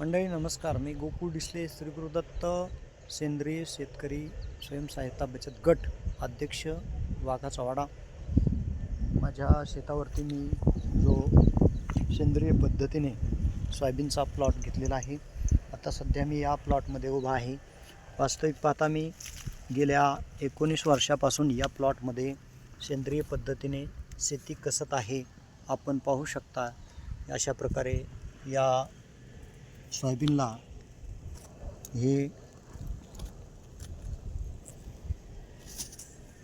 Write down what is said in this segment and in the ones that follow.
मंडळी नमस्कार. मी गोकुळ डिसले श्री गुरुदत्त सेंद्रिय शेतकरी स्वयंसहायता बचत गट अध्यक्ष वाघाचा वाडा माझ्या शेतावरती मी जो सेंद्रिय पद्धतीने सोयाबीनचा प्लॉट घेतलेला आहे आता सध्या मी या प्लॉटमध्ये उभा आहे. वास्तविक पाहता मी गेल्या एकोणीस वर्षापासून या प्लॉटमध्ये सेंद्रिय पद्धतीने शेती कसत आहे आपण पाहू शकता. अशा प्रकारे या सोयाबीनला हे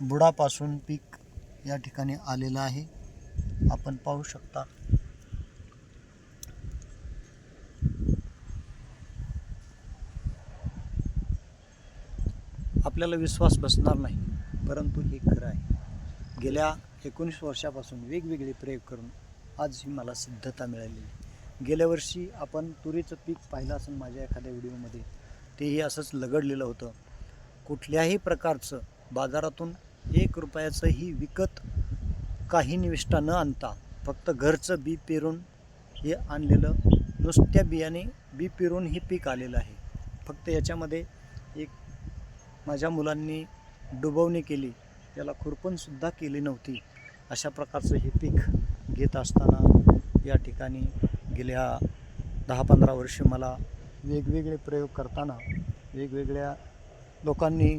बुडापासून पीक या ठिकाणी आलेलं आहे. आपण पाहू शकता. आपल्याला विश्वास बसणार नाही परंतु हे खरं आहे. गेल्या एकोणीस वर्षापासून वेगवेगळे प्रयोग करून आज ही मला सिद्धता मिळालेली गेल्या वर्षी आपण तुरीचं पीक पाहिलं असेल माझ्या एखाद्या व्हिडिओमध्ये तेही असंच लगडलेलं होतं. कुठल्याही प्रकारचं बाजारातून एक रुपयाचंही विकत काही निविष्ठा न आणता फक्त घरचं बी पेरून हे आणलेलं नुसत्या बियाणे बी पेरून हे पीक आलेलं आहे. फक्त याच्यामध्ये एक माझ्या मुलांनी डुबवणी केली त्याला खुरपणसुद्धा केली नव्हती. अशा प्रकारचं हे पीक घेत असताना या ठिकाणी गेल्या दहा पंधरा वर्ष मला वेगवेगळे प्रयोग करताना वेगवेगळ्या लोकांनी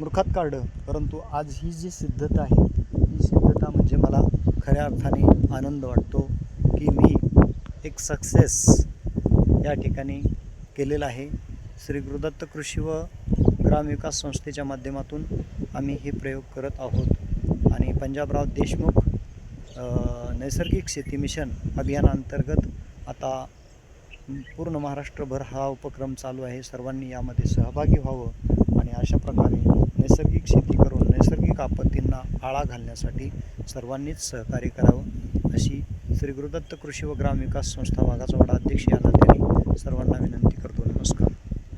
मूर्खात काढलं. परंतु आज ही जी सिद्धता आहे ही सिद्धता म्हणजे मला खऱ्या अर्थाने आनंद वाटतो की मी एक सक्सेस या ठिकाणी केलेला आहे. श्री गुरुदत्त कृषी व ग्रामविकास संस्थेच्या माध्यमातून आम्ही हे प्रयोग करत आहोत. आणि पंजाबराव देशमुख नैसर्गिक शेती मिशन अभियानांतर्गत आता पूर्ण महाराष्ट्रभर हा उपक्रम चालू आहे. सर्वांनी यामध्ये सहभागी व्हावं आणि अशा प्रकारे नैसर्गिक शेती करून नैसर्गिक आपत्तींना आळा घालण्यासाठी सर्वांनीच सहकार्य करावं. अशी श्री गुरुदत्त कृषी व ग्रामविकास संस्था वाघाचवाडा अध्यक्ष या नात्याने सर्वांना विनंती करतो. नमस्कार.